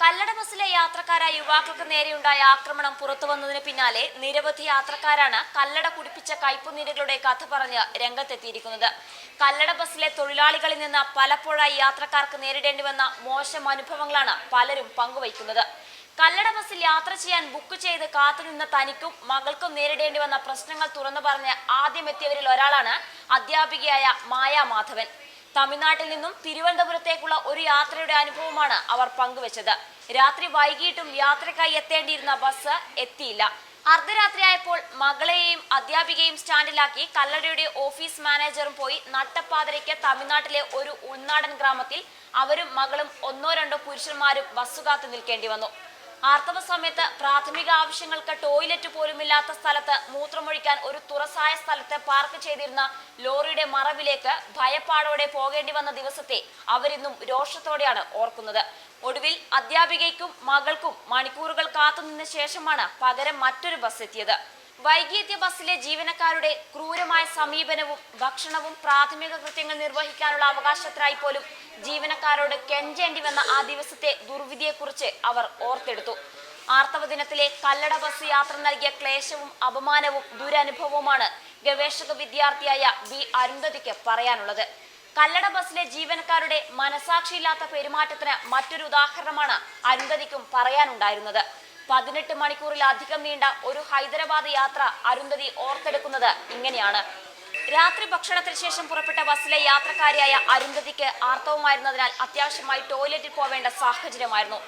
കല്ലട ബസ്സിലെ യാത്രക്കാരായ യുവാക്കൾക്ക് നേരെയുണ്ടായ ആക്രമണം പുറത്തുവന്നതിന് പിന്നാലെ നിരവധി യാത്രക്കാരാണ് കല്ലട കുടിപ്പിച്ച കയ്പുനീരുകളുടെ കഥ പറഞ്ഞ് രംഗത്തെത്തിയിരിക്കുന്നത്. കല്ലട ബസ്സിലെ തൊഴിലാളികളിൽ നിന്ന് പലപ്പോഴായി യാത്രക്കാർക്ക് നേരിടേണ്ടി വന്ന മോശം അനുഭവങ്ങളാണ് പലരും പങ്കുവയ്ക്കുന്നത്. കല്ലട ബസ്സിൽ യാത്ര ചെയ്യാൻ ബുക്ക് ചെയ്ത് കാത്തുനിന്ന തനിക്കും മകൾക്കും നേരിടേണ്ടി വന്ന പ്രശ്നങ്ങൾ തുറന്നു പറഞ്ഞ് ആദ്യം എത്തിയവരിൽ ഒരാളാണ് അധ്യാപികയായ മായാ മാധവൻ. തമിഴ്നാട്ടിൽ നിന്നും തിരുവനന്തപുരത്തേക്കുള്ള ഒരു യാത്രയുടെ അനുഭവമാണ് അവർ പങ്കുവച്ചത്. രാത്രി വൈകിട്ടും യാത്രക്കായി എത്തേണ്ടിയിരുന്ന ബസ് എത്തിയില്ല. അർദ്ധരാത്രിയായപ്പോൾ മകളെയും അധ്യാപികയും സ്റ്റാൻഡിലാക്കി കല്ലടയുടെ ഓഫീസ് മാനേജറും പോയി നട്ടപ്പാതിരയ്ക്ക് തമിഴ്നാട്ടിലെ ഒരു ഉൾനാടൻ ഗ്രാമത്തിൽ അവരും മകളും ഒന്നോ രണ്ടോ പുരുഷന്മാരും ബസ്സുകാത്തു നിൽക്കേണ്ടി വന്നു. ആർത്തവ സമയത്ത് പ്രാഥമിക ആവശ്യങ്ങൾക്ക് ടോയ്ലറ്റ് പോലുമില്ലാത്ത സ്ഥലത്ത് മൂത്രമൊഴിക്കാൻ ഒരു തുറസായ സ്ഥലത്ത് പാർക്ക് ചെയ്തിരുന്ന ലോറിയുടെ മറവിലേക്ക് ഭയപ്പാടോടെ പോകേണ്ടി വന്ന ദിവസത്തെ അവരിന്നും രോഷത്തോടെയാണ് ഓർക്കുന്നത്. ഒടുവിൽ അധ്യാപികയ്ക്കും മകൾക്കും മണിക്കൂറുകൾ കാത്തുനിന്ന ശേഷമാണ് പകരം മറ്റൊരു ബസ് എത്തിയത്. വൈകിയെത്തിയ ബസ്സിലെ ജീവനക്കാരുടെ ക്രൂരമായ സമീപനവും ഭക്ഷണവും പ്രാഥമിക കൃത്യങ്ങൾ നിർവഹിക്കാനുള്ള അവകാശത്തിനായി പോലും ജീവനക്കാരോട് കെഞ്ചേണ്ടി വന്ന ആ ദിവസത്തെ ദുർവിധിയെക്കുറിച്ച് അവർ ഓർത്തെടുത്തു. ആർത്തവ ദിനത്തിലെ കല്ലട ബസ് യാത്ര നൽകിയ ക്ലേശവും അപമാനവും ദുരനുഭവവുമാണ് ഗവേഷക വിദ്യാർത്ഥിയായ ബി അരുന്ധതിക്ക് പറയാനുള്ളത്. കല്ലട ബസ്സിലെ ജീവനക്കാരുടെ മനസാക്ഷിയില്ലാത്ത പെരുമാറ്റത്തിന് മറ്റൊരു ഉദാഹരണമാണ് അരുന്ധതിക്കും പറയാനുണ്ടായിരുന്നത്. പതിനെട്ട് മണിക്കൂറിലധികം നീണ്ട ഒരു ഹൈദരാബാദ് യാത്ര അരുന്ധതി ഓർത്തെടുക്കുന്നത് ഇങ്ങനെയാണ്. രാത്രി ഭക്ഷണത്തിന് ശേഷം പുറപ്പെട്ട ബസ്സിലെ യാത്രക്കാരിയായ അരുന്ധതിക്ക് ആർത്തവമായിരുന്നതിനാൽ അത്യാവശ്യമായി ടോയ്ലറ്റിൽ പോവേണ്ട സാഹചര്യമായിരുന്നു.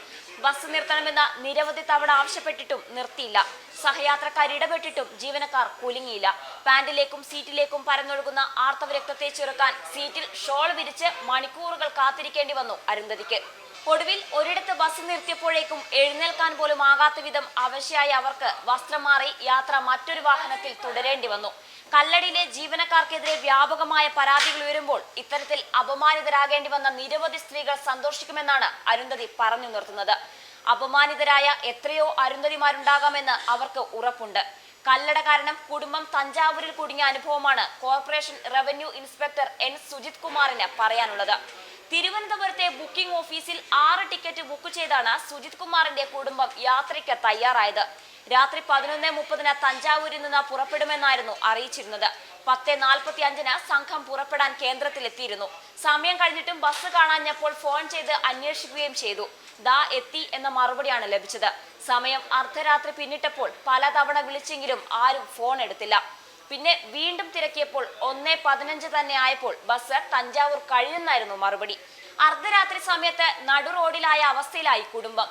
ബസ് നിർത്തണമെന്ന നിരവധി തവണ ആവശ്യപ്പെട്ടിട്ടും നിർത്തിയില്ല. സഹയാത്രക്കാർ ഇടപെട്ടിട്ടും ജീവനക്കാർ കുലുങ്ങിയില്ല. പാന്റിലേക്കും സീറ്റിലേക്കും പരന്നൊഴുകുന്ന ആർത്തവ രക്തത്തെ ചെറുക്കാൻ സീറ്റിൽ ഷോൾ വിരിച്ച് മണിക്കൂറുകൾ കാത്തിരിക്കേണ്ടി വന്നു അരുന്ധതിക്ക്. ഒടുവിൽ ഒരിടത്ത് ബസ് നിർത്തിയപ്പോഴേക്കും എഴുന്നേൽക്കാൻ പോലും ആകാത്ത വിധം അവശയായ അവർക്ക് വസ്ത്രം മാറി യാത്ര മറ്റൊരു വാഹനത്തിൽ തുടരേണ്ടി വന്നു. കല്ലടിയിലെ ജീവനക്കാർക്കെതിരെ വ്യാപകമായ പരാതികൾ ഉയരുമ്പോൾ ഇത്തരത്തിൽ അപമാനിതരാകേണ്ടി വന്ന നിരവധി സ്ത്രീകൾ സന്തോഷിക്കുമെന്നാണ് അരുന്ധതി പറഞ്ഞു നിർത്തുന്നത്. അപമാനിതരായ എത്രയോ അരുന്ധതിമാരുണ്ടാകാമെന്ന് അവർക്ക് ഉറപ്പുണ്ട്. കല്ലട കാരണം കുടുംബം തഞ്ചാവൂരിൽ കുടുങ്ങിയ അനുഭവമാണ് corporation revenue inspector N. Sujith കുമാറിന് പറയാനുള്ളത്. തിരുവനന്തപുരത്തെ ബുക്കിംഗ് ഓഫീസിൽ ആറ് ടിക്കറ്റ് ബുക്ക് ചെയ്താണ് സുജിത് കുമാറിന്റെ കുടുംബം യാത്രയ്ക്ക് തയ്യാറായത്. രാത്രി പതിനൊന്ന് മുപ്പതിന് തഞ്ചാവൂരിൽ നിന്ന് പുറപ്പെടുമെന്നായിരുന്നു അറിയിച്ചിരുന്നത്. പത്ത് നാൽപ്പത്തി അഞ്ചിന് സംഘം പുറപ്പെടാൻ കേന്ദ്രത്തിലെത്തിയിരുന്നു. സമയം കഴിഞ്ഞിട്ടും ബസ് കാണാഞ്ഞപ്പോൾ ഫോൺ ചെയ്ത് അന്വേഷിക്കുകയും ചെയ്തു. ദാ എത്തി എന്ന മറുപടിയാണ് ലഭിച്ചത്. സമയം അർദ്ധരാത്രി പിന്നിട്ടപ്പോൾ പലതവണ വിളിച്ചെങ്കിലും ആരും ഫോൺ എടുത്തില്ല. പിന്നെ വീണ്ടും തിരക്കിയപ്പോൾ ഒന്നേ പതിനഞ്ച് തന്നെ ആയപ്പോൾ ബസ് തഞ്ചാവൂർ കഴിയുന്നായിരുന്നു മറുപടി. അർദ്ധരാത്രി സമയത്ത് നടുറോഡിലായ അവസ്ഥയിലായി കുടുംബം.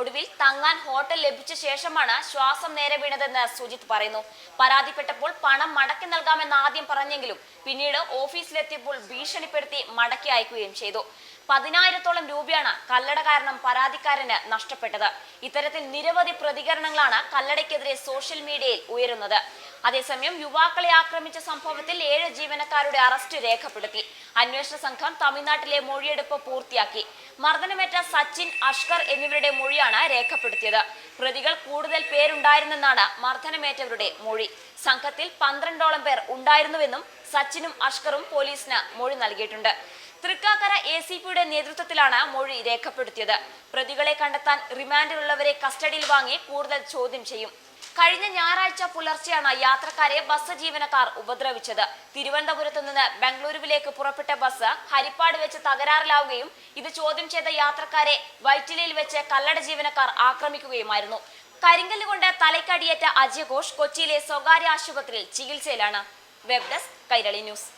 ഒടുവിൽ തങ്ങാൻ ഹോട്ടൽ ലഭിച്ച ശേഷമാണ് ശ്വാസം നേരെ വീണതെന്ന് സുജിത് പറയുന്നു. പരാതിപ്പെട്ടപ്പോൾ പണം മടക്കി നൽകാമെന്ന് ആദ്യം പറഞ്ഞെങ്കിലും പിന്നീട് ഓഫീസിലെത്തിയപ്പോൾ ഭീഷണിപ്പെടുത്തി മടക്കി അയക്കുകയും ചെയ്തു. പതിനായിരത്തോളം രൂപയാണ് കല്ലട കാരണം പരാതിക്കാരന് നഷ്ടപ്പെട്ടത്. ഇത്തരത്തിൽ നിരവധി പ്രതികരണങ്ങളാണ് കല്ലടയ്ക്കെതിരെ സോഷ്യൽ മീഡിയയിൽ ഉയരുന്നത്. അതേസമയം യുവാക്കളെ ആക്രമിച്ച സംഭവത്തിൽ ഏഴ് ജീവനക്കാരുടെ അറസ്റ്റ് രേഖപ്പെടുത്തി. അന്വേഷണ സംഘം തമിഴ്നാട്ടിലെ മൊഴിയെടുപ്പ് പൂർത്തിയാക്കി. മർദ്ദനമേറ്റ സച്ചിൻ അഷ്കർ എന്നിവരുടെ മൊഴിയാണ് രേഖപ്പെടുത്തിയത്. പ്രതികൾ കൂടുതൽ പേരുണ്ടായിരുന്നെന്നാണ് മർദ്ദനമേറ്റവരുടെ മൊഴി. സംഘത്തിൽ പന്ത്രണ്ടോളം പേർ ഉണ്ടായിരുന്നുവെന്നും സച്ചിനും അഷ്കറും പോലീസിന് മൊഴി നൽകിയിട്ടുണ്ട്. തൃക്കാക്കര എ സി പിയുടെ നേതൃത്വത്തിലാണ് മൊഴി രേഖപ്പെടുത്തിയത്. പ്രതികളെ കണ്ടെത്താൻ റിമാൻഡിലുള്ളവരെ കസ്റ്റഡിയിൽ വാങ്ങി കൂടുതൽ ചോദ്യം ചെയ്യും. കഴിഞ്ഞ ഞായറാഴ്ച പുലർച്ചെയാണ് യാത്രക്കാരെ ബസ് ജീവനക്കാർ ഉപദ്രവിച്ചത്. തിരുവനന്തപുരത്ത് നിന്ന് ബംഗളൂരുവിലേക്ക് പുറപ്പെട്ട ബസ് ഹരിപ്പാട് വെച്ച് തകരാറിലാവുകയും ഇത് ചോദ്യം ചെയ്ത യാത്രക്കാരെ വൈറ്റിലയിൽ വെച്ച് കല്ലട ജീവനക്കാർ ആക്രമിക്കുകയുമായിരുന്നു. കരിങ്കല്ല് കൊണ്ട് തലയ്ക്കടിയേറ്റ അജയഘോഷ് കൊച്ചിയിലെ സ്വകാര്യ ആശുപത്രിയിൽ ചികിത്സയിലാണ്. Web desk Kairali news.